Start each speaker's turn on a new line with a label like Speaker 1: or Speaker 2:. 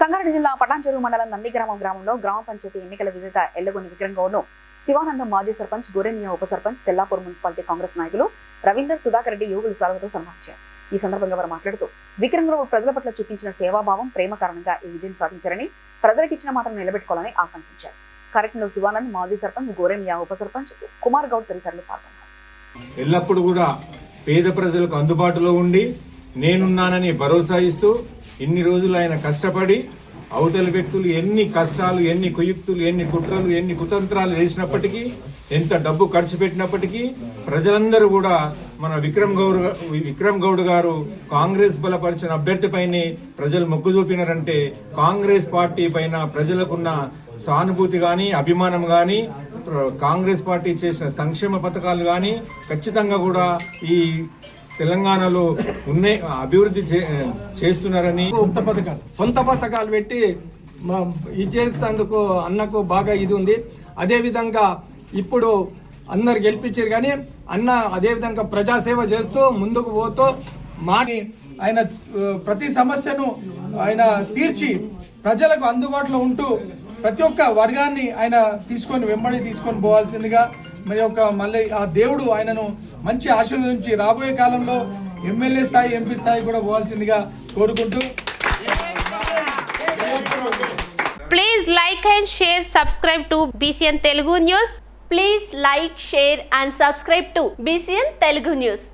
Speaker 1: సంగారెడ్డి జిల్లా పటాన్చెరువు మండలం నందిగ్రామం గ్రామంలో గ్రామ పంచాయతీ ఎన్నికల విజేత ఎల్లగొని విక్రమ్ శివానందం మాజీ సర్పంచ్ గోరెమియా ఉప సర్పంచ్ తెల్లాపూర్ మున్సిపాలిటీ కాంగ్రెస్ నాయకులు రవీందర్ సుధాకర్ రెడ్డి యువకులు సాలతో సన్మానించారు ఈ సందర్భంగా వారు మాట్లాడుతూ విక్రమరావు ప్రజల పట్ల చూపించిన సేవాభావం ప్రేమ కారణంగా ఈ విజయం సాధించారని ప్రజలకు ఇచ్చిన మాటను నిలబెట్టుకోవాలని ఆకాంక్షించారు. కార్యక్రమంలో శివానంద్ మాజీ సర్పంచ్ గోరెమియా ఉప సర్పంచ్ కుమార్ గౌడ్ తదితరులు పాల్గొన్నారు.
Speaker 2: ఎల్లప్పుడూ కూడా పేద ప్రజలకు అందుబాటులో ఉండి నేనున్నానని భరోసా ఇస్తూ ఇన్ని రోజులు ఆయన కష్టపడి అవతలి వ్యక్తులు ఎన్ని కష్టాలు ఎన్ని కుయుక్తులు ఎన్ని కుట్రలు ఎన్ని కుతంత్రాలు చేసినప్పటికీ ఎంత డబ్బు ఖర్చు పెట్టినప్పటికీ ప్రజలందరూ కూడా మన విక్రమ్ గౌడ్ విక్రమ్ గౌడ్ గారు కాంగ్రెస్ బలపరిచిన అభ్యర్థిపైనే ప్రజలు మొగ్గు చూపినారంటే కాంగ్రెస్ పార్టీ పైన ప్రజలకున్న సానుభూతి కానీ అభిమానం కానీ కాంగ్రెస్ పార్టీ చేసిన సంక్షేమ పథకాలు కానీ ఖచ్చితంగా కూడా ఈ తెలంగాణలో ఉన్నే అభివృద్ధి చే- చేస్తున్నారని
Speaker 3: సొంత పథకాలు. సొంత పథకాలు పెట్టి ఇది చేసేందుకు అన్నకు బాగా ఇది ఉంది. అదే విధంగా ఇప్పుడు అందరు గెలిపించారు కానీ అన్న అదే విధంగా ప్రజాసేవ చేస్తూ ముందుకు పోతూ మాని
Speaker 4: ఆయన ప్రతి సమస్యను ఆయన తీర్చి ప్రజలకు అందుబాటులో ఉంటూ ప్రతి ఒక్క వర్గాన్ని ఆయన తీసుకొని వెంబడి తీసుకొని పోవాల్సిందిగా మరి ఒక మళ్ళీ ఆ దేవుడు ఆయనను మంచి ఆశీర్వదించి రాబోయే కాలంలో ఎమ్మెల్యే స్థాయి ఎంపీ స్థాయి కూడా పోవాల్సిందిగా కోరుకుంటూ.
Speaker 5: Please like and share subscribe to BCN Telugu news
Speaker 6: please like share and subscribe to BCN Telugu news